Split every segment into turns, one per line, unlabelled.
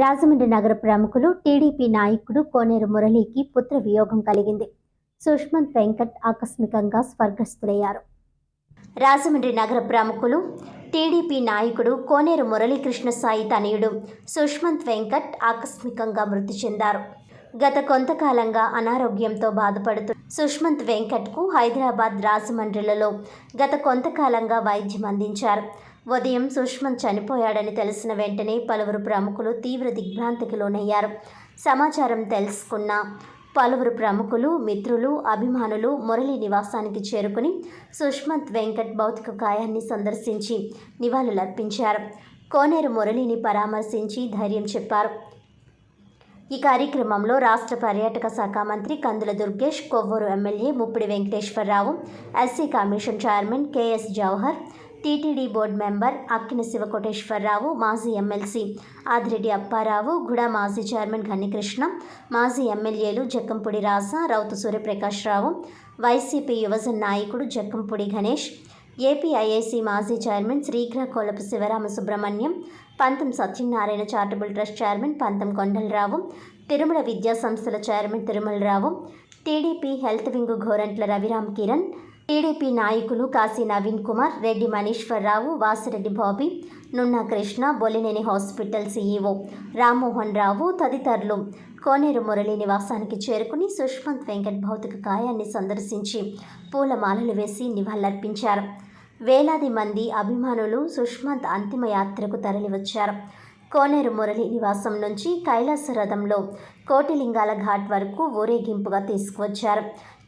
రాజమండ్రి నగర ప్రముఖులు టీడీపీ నాయకుడు కోనేరు మురళికి పుత్ర వియోగం కలిగింది. సుష్మంత్ వెంకట్ ఆకస్మికంగా స్వర్గస్థులయ్యారు. రాజమండ్రి నగర ప్రముఖులు టీడీపీ నాయకుడు కోనేరు మురళీకృష్ణ సాయి తనయుడు సుష్మంత్ వెంకట్ ఆకస్మికంగా మృతి చెందారు. గత కొంతకాలంగా అనారోగ్యంతో బాధపడుతూ సుష్మంత్ వెంకట్కు హైదరాబాద్ రాజమండ్రిలలో గత కొంతకాలంగా వైద్యం అందించారు. ఉదయం సుష్మంత్ చనిపోయాడని తెలిసిన వెంటనే పలువురు ప్రముఖులు తీవ్ర దిగ్భ్రాంతికి లోనయ్యారు. సమాచారం తెలుసుకున్న పలువురు ప్రముఖులు మిత్రులు అభిమానులు మురళి నివాసానికి చేరుకుని సుష్మంత్ వెంకట్ భౌతిక కాయాన్ని సందర్శించి నివాళులర్పించారు. కోనేరు మురళిని పరామర్శించి ధైర్యం చెప్పారు. ఈ కార్యక్రమంలో రాష్ట్ర పర్యాటక శాఖ మంత్రి Kandula Durgesh Kovvur MLA Muppidi Venkateswararao SC commission chairman KS Jawahar TTD board member Akkina Sivakoteswararao మాజీ ఎమ్మెల్సీ ఆదిరెడ్డి అప్పారావు గుడ మాజీ చైర్మన్ గన్నికృష్ణ మాజీ ఎమ్మెల్యేలు జక్కంపూడి రాజా రౌతు సూర్యప్రకాశ్రావు వైసీపీ యువజన నాయకుడు జక్కంపూడి గణేష్ ఏపీఐఏసీ మాజీ చైర్మన్ శ్రీగ్ర Kolapu Sivarama Subrahmanyam Pantham Satyanarayana charitable trust chairman పంతం కొండలరావు తిరుమల విద్యా సంస్థల chairman Tirumalarao TDP health wing Ghorantla Raviram Kiran TDP నాయకులు కాశీ నవీన్ కుమార్ రెడ్డి మనీశ్వరరావు వాసిరెడ్డి బాబీ నున్నా కృష్ణ బొలినేని హాస్పిటల్ సీఈఓ రామ్మోహన్ రావు తదితరులు కోనేరు మురళి నివాసానికి చేరుకుని సుష్మంత్ వెంకట్ భౌతిక కాయాన్ని సందర్శించి పూలమాలలు వేసి నివాళులర్పించారు. వేలాది మంది అభిమానులు సుష్మంత్ అంతిమ యాత్రకు తరలివచ్చారు. కోనేరు మురళి నివాసం నుంచి కైలాస రథంలో కోటిలింగాల ఘాట్ వరకు ఊరేగింపుగా తీసుకువచ్చారు.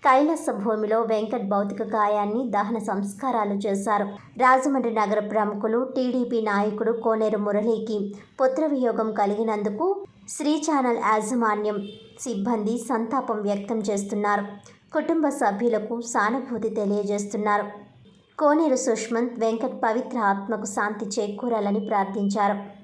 కైలాస భూమిలో వెంకట్ భౌతిక కాయాన్ని దహన సంస్కారాలు చేశారు. రాజమండ్రి నగర ప్రముఖులు టీడీపీ నాయకుడు కోనేరు మురళికి పుత్రవియోగం కలిగినందుకు శ్రీ ఛానల్ యాజమాన్యం సిబ్బంది సంతాపం వ్యక్తం చేస్తున్నారు. కుటుంబ సభ్యులకు సానుభూతి తెలియజేస్తున్నారు. కోనేరు సుష్మంత్ వెంకట్ పవిత్ర ఆత్మకు శాంతి చేకూరాలని ప్రార్థించారు.